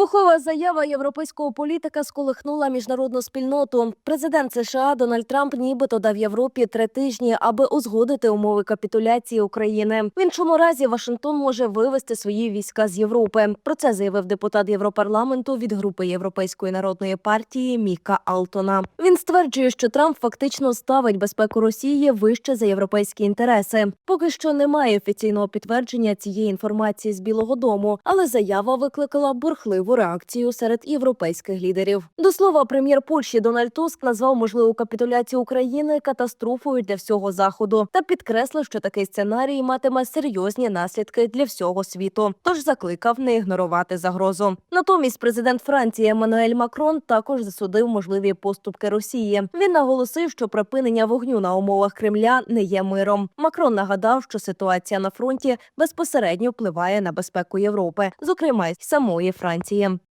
Вибухова заява європейського політика сколихнула міжнародну спільноту. Президент США Дональд Трамп нібито дав Європі три тижні, аби узгодити умови капітуляції України. В іншому разі Вашингтон може вивести свої війська з Європи. Про це заявив депутат Європарламенту від групи Європейської народної партії Міка Алтона. Він стверджує, що Трамп фактично ставить безпеку Росії вище за європейські інтереси. Поки що немає офіційного підтвердження цієї інформації з Білого Дому, але заява викликала бурхливу реакцію серед європейських лідерів. До слова, прем'єр Польщі Дональд Туск назвав можливу капітуляцію України катастрофою для всього заходу та підкреслив, що такий сценарій матиме серйозні наслідки для всього світу. Тож закликав не ігнорувати загрозу. Натомість президент Франції Еммануель Макрон також засудив можливі поступки Росії. Він наголосив, що припинення вогню на умовах Кремля не є миром. Макрон нагадав, що ситуація на фронті безпосередньо впливає на безпеку Європи, зокрема й самої Франції. Олексієм.